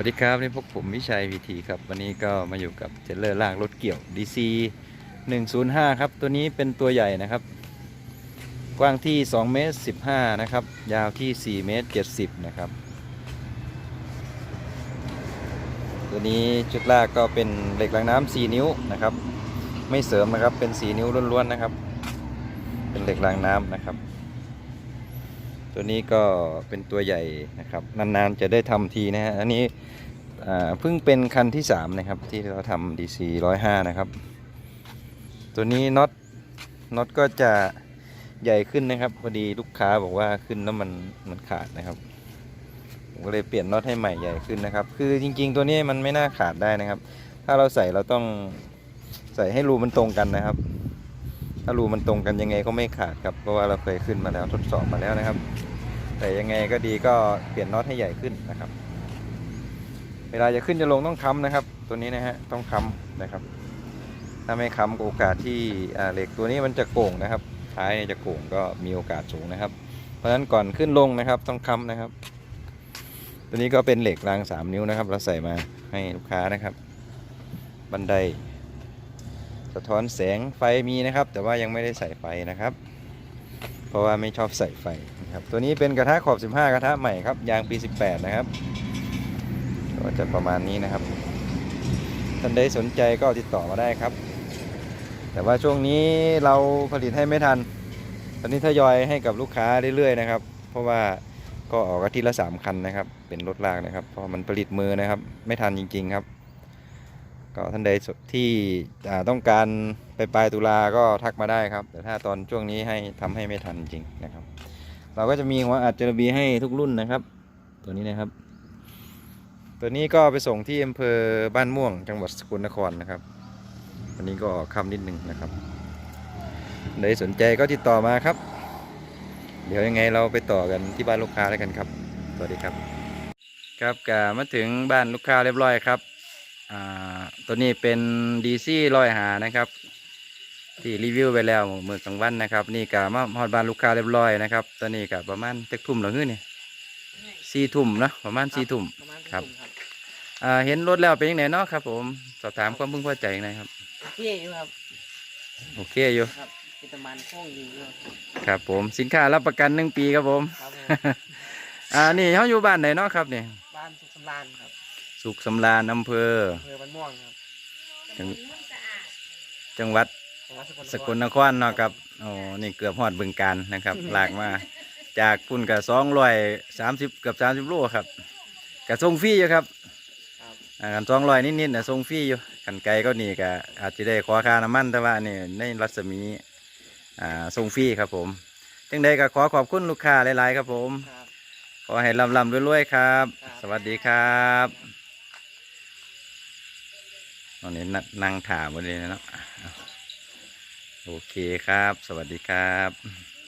วัสดีครับนี่พวกผมวิชัยวีทีครับ วันนี้ก็มาอยู่กับเทรลเลอร์ลากรถเกี่ยว DC 105 ครับ ตัวนี้เป็นตัวใหญ่นะครับ กว้างที่2เมตร15 นะครับ ยาวที่ 4 เมตร 70 นะครับ ตัวนี้ชุดลากก็เป็นเหล็กรางน้ำ4นิ้วนะครับ ไม่เสริมนะครับเป็น 4 นิ้วล้วนๆนะครับ เป็นเหล็กรางน้ำนะครับ ตัวนี้ก็เป็นตัวใหญ่นะครับ นานๆจะได้ทำทีนะฮะ อันนี้เพิ่งเป็นคันที่ 3 นะครับ ที่เราทำ DC 105 นะครับ ตัวนี้น็อตน็อตก็จะใหญ่ขึ้นนะครับ พอดีลูกค้าบอกว่าขึ้นแล้วมันมันขาดนะครับ ผมก็เลยเปลี่ยนน็อตให้ใหม่ใหญ่ขึ้นนะครับ คือจริง ๆ ตัวนี้มันไม่น่าขาดได้นะครับ ถ้าเราใส่เราต้องใส่ให้รูมันตรงกันนะครับ ถ้ารูมันตรงกันยังไงก็ไม่ขาดครับ เพราะว่าเราเคยขึ้นมาแล้วทดสอบมาแล้วนะครับ แต่ยังไงก็ดีก็เปลี่ยนน็อตให้ใหญ่ขึ้นนะครับ เวลาจะขึ้นจะลงต้องค้ำนะครับ ตัวนี้นะฮะต้องค้ำนะครับ ถ้าไม่ค้ำโอกาสที่เหล็กตัวนี้มันจะโก่งนะครับ ท้ายจะโก่งก็มีโอกาสสูงนะครับ เพราะฉะนั้นก่อนขึ้นลงนะครับต้องค้ำนะครับ ตัวนี้ก็เป็นเหล็กราง 3 นิ้วนะครับ เราใส่มาให้ลูกค้านะครับ บันได สะท้อนแสงไฟมีนะครับ แต่ว่ายังไม่ได้ใส่ไฟนะครับ เพราะว่าไม่ชอบใส่ไฟนะครับ ตัวนี้เป็นกระทะขอบ 15 กระทะใหม่ครับ ยางปี 18 นะครับ ก็จะประมาณนี้นะครับ ท่านใดสนใจก็ติดต่อมาได้ครับ แต่ว่าช่วงนี้เราผลิตให้ไม่ทัน ตอนนี้ทยอยให้กับลูกค้าเรื่อยๆนะครับ เพราะว่าก็ออกอาทิตย์ละ 3 คันนะครับ เป็นรถลากนะครับ เพราะมันผลิตมือนะครับ ไม่ทันจริง ๆ ครับ ก็ท่านใดที่ต้องการไปปลายตุลาก็ทักมาได้ครับ แต่ถ้าตอนช่วงนี้ให้ทำให้ไม่ทันจริงนะครับ เราก็จะมีหัวอัดเจลบีให้ทุกรุ่นนะครับ ตัวนี้นะครับ ตัวนี้ก็ไปส่งที่อำเภอบ้านม่วง จังหวัดสกลนครนะครับวันนี้ก็ออกคำนิดนึงนะครับใดสนใจก็ติดต่อมาครับ เดี๋ยวยังไงเราไปต่อกันที่บ้านลูกค้าแล้วกันครับสวัสดีครับ ครับกามาถึงบ้านลูกค้าเรียบร้อยครับ อ่าตัวนี้เป็นดีซี่ลอยหานะครับ ที่รีวิวไปแล้วเมื่อกลางวันนะครับ นี่กะมาฮอดบ้านลูกค้าเรียบร้อยนะครับตอนนี้กะประมาณเจ็ดทุ่มหรือเงี้ยนี่สี่ทุ่มเนาะประมาณสี่ทุ่มประมาณครับสี่ทุ่มอ่าเห็นรถแล้วเป็นยังไงเนาะครับ ผมสอบถามความพึงพอใจยังไงครับโอเคอยู่ครับโอเคอยู่ครับเป็นประมาณโค้งดีอยู่ครับผมสินค้ารับประกันหนึ่งปีครับผมครับผมอ่านี่เขาอยู่บ้านไหนเนาะครับเนี่ยบ้านสุขสำราญครับ สุขสำราญอำเภออำเภอบ้านม่วงครับจังจังหวัดจังหวัดสกลนครเนาะครับโอ้นี่เกือบฮอดบึงการนะครับลากมาจากพุ่นกับสองร้อยสามสิบเกือบสามสิบโลครับกับทรงฟรีอยู่ครับครับอ่ากันสองร้อยนิดๆนะทรงฟรีอยู่กันไกลก็นี่ก็อาจจะได้ขอค่าน้ำมันแต่ว่านี่ในรัศมีอ่าทรงฟรีครับผมจังใดก็ขอขอบคุณลูกค้าหลายๆครับผม ครับ ขอให้ลำลำรวยๆครับ ครับ สวัสดีครับ ตอนนี้นั่งถามวันนี้เนาะโอเคครับ สวัสดีครับ